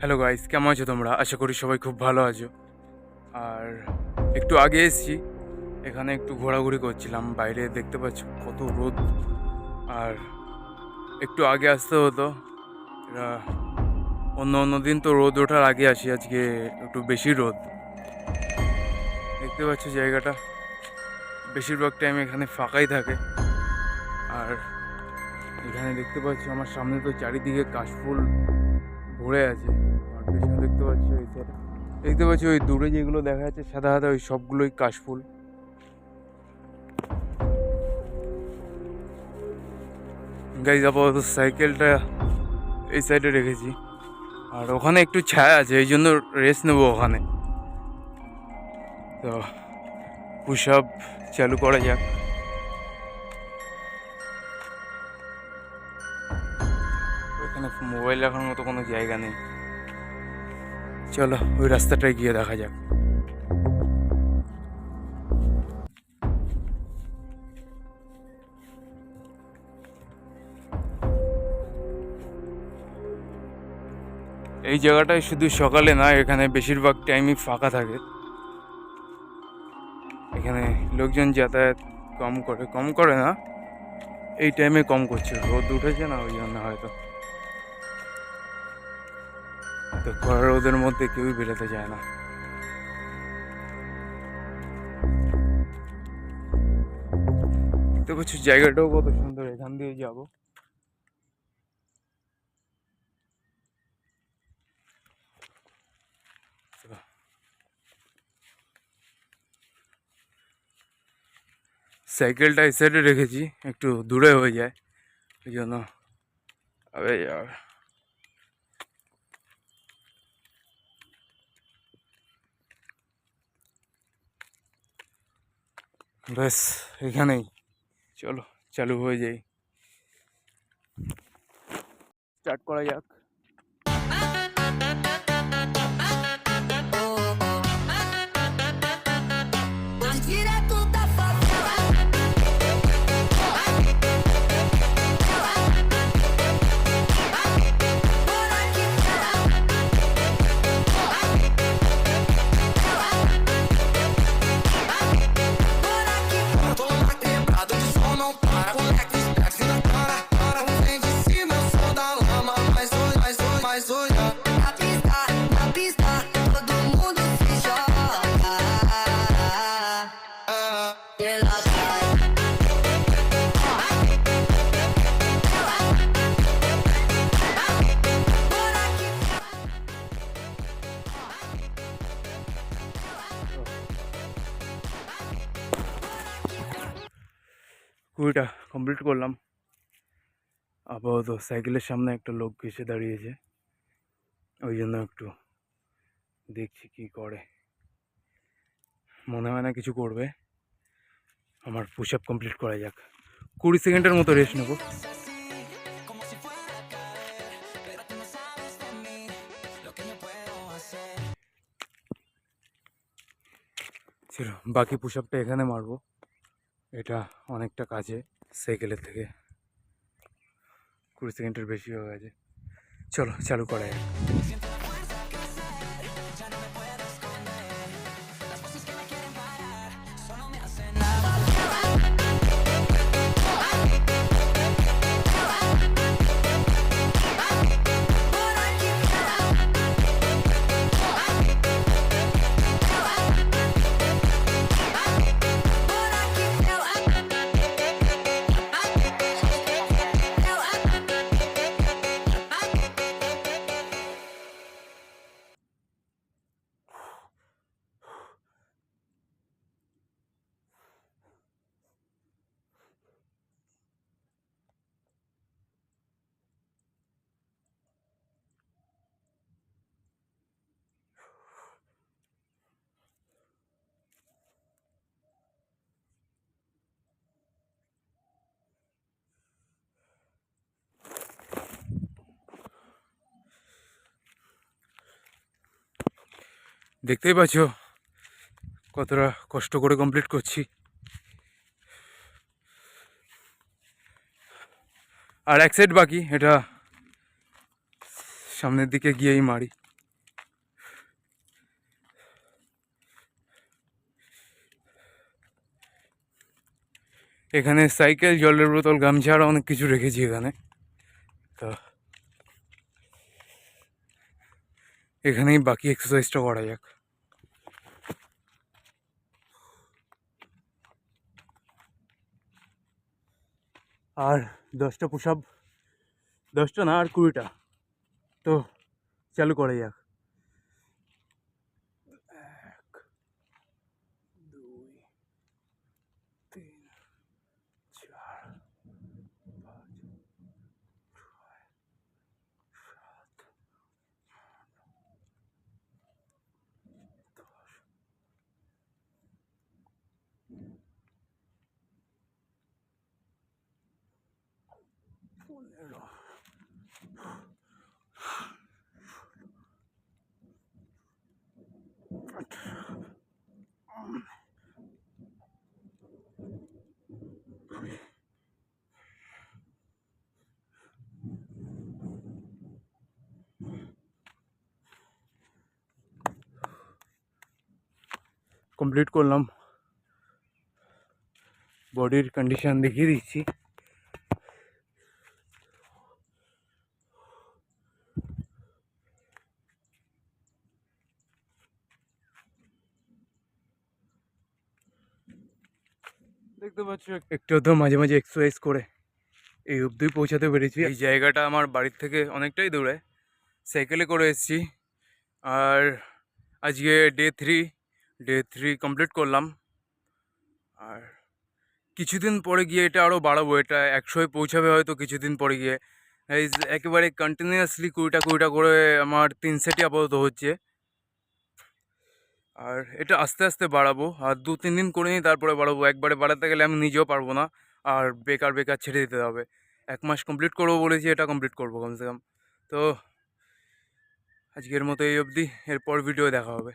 Hello guys কেমন আছো তোমরা? আশা করি সবাই খুব ভালো আছো। আর একটু আগে এসেছি। এখানে একটু ঘোরাঘুরি করছিলাম। বাইরে দেখতে পাচ্ছ কত রোদ। আর একটু আগে আসতে হতো। অন্য অন্য দিন তো রোদ ওঠার আগে আসি। আজকে একটু বেশি রোদ। দেখতে পাচ্ছ জায়গাটা। বেশিরভাগ টাইম এখানে ফাঁকাই থাকে। আর এখানে দেখতে পাচ্ছ আমার সামনে তো চারিদিকে কাশফুল। ভরে আছে। আর পেছনে দেখতে পাচ্ছি ওই দেখতে পাচ্ছি ওই দূরে যেগুলো দেখা যাচ্ছে, সাদা সাদা ওই সবগুলোই কাশফুল। গাইজ আপাতত সাইকেলটা এই সাইডে রেখেছি। আর ওখানে একটু ছায়া আছে, এই জন্য রেস্ট নেব ওখানে। তো পুশ আপ চালু করা যাক। ওইখানে মোবাইল রাখার মতো কোনো জায়গা নেই। চলো, ওই রাস্তাটায় গিয়ে দেখা যাক। এই জায়গাটায় শুধু সকালে না, এখানে বেশিরভাগ টাইমই ফাঁকা থাকে। এখানে লোকজন যাতায়াত কম করে কম করে না, এই টাইমে কম করছে। রোদ উঠেছে না, ওই জন্য হয়তো। তো কড়া রোদের মধ্যে কেউই বেরোতে যায় না। তো কিছু জায়গাটাও কত সুন্দর, এখান দিয়ে যাব। সাইকেলটা এই সাইডে রেখেছি, একটু দূরে হয়ে যায়, ওই জন্য। আবে यार ব্যাস এখানেই। চলো চালু হয়ে যাই। স্টার্ট করা যাক। Mas olha. Na pista, na pista, todo mundo se joga. Ah, Pela cara. কুড়িটা কমপ্লিট করলাম আপাতত সাইকেলের সামনে একটা লোক এসে দাঁড়িয়েছে ওই জন্য একটু দেখছি কি করে। মনে হয় না কিছু করবে। আমার পুশ আপ কমপ্লিট করা যাক। কুড়ি সেকেন্ডের মতো রেস্ট নেব। বাকি পুশ আপটা এখানে মারবো। এটা অনেকটা কাছে সাইকেলের থেকে। কুড়ি সেকেন্ডের বেশি হয়ে গেছে। চলো চালু করা যাক দেখতেই পাচ্ছ? কতটা কষ্ট করে কমপ্লিট করছি। আর এক সাইড বাকি, এটা সামনের দিকে গিয়েই মারি। এখানে সাইকেল জলের বোতল, গামছা, আর অনেক কিছু রেখেছি এখানে। তা এখানেই বাকি এক্সারসাইজটা করা যাক। আর দশটা পোশাব দশটা না, আর কুড়িটা। তো, চালু করা যাক। পনেরো কমপ্লিট করলাম বডির কন্ডিশন দেখিয়ে দেখতে পাচ্ছ একটু তো মাঝে মাঝে এক্সারসাইজ করে। এই অবধি পৌঁছাতে পেরেছি। এই জায়গাটা আমার বাড়ির থেকে অনেকটাই দূরে। সাইকেলে করে এসেছি। আর আজকে day three day three complete করলাম। আর কিছুদিন পরে গিয়ে এটা আরও বাড়াবো। এটা একশোয় পৌঁছাবে হয়তো কিছুদিন পরে গিয়ে। এই একেবারে কন্টিনিউয়াসলি কুড়িটা কুড়িটা করে আমার তিন সেটই আপাতত হচ্ছে। আর এটা আস্তে আস্তে বাড়াবো। আর দু তিন দিন করে নিই তারপরে বাড়াবো। একবারে বাড়াতে গেলে আমি নিজেও পারব না। আর বেকার বেকার ছেড়ে দিতে হবে। এক মাস কমপ্লিট করব বলেছি, এটা কমপ্লিট করব কমসে কম। তো আজকের মতো এই অবধি। এরপর ভিডিও দেখা হবে।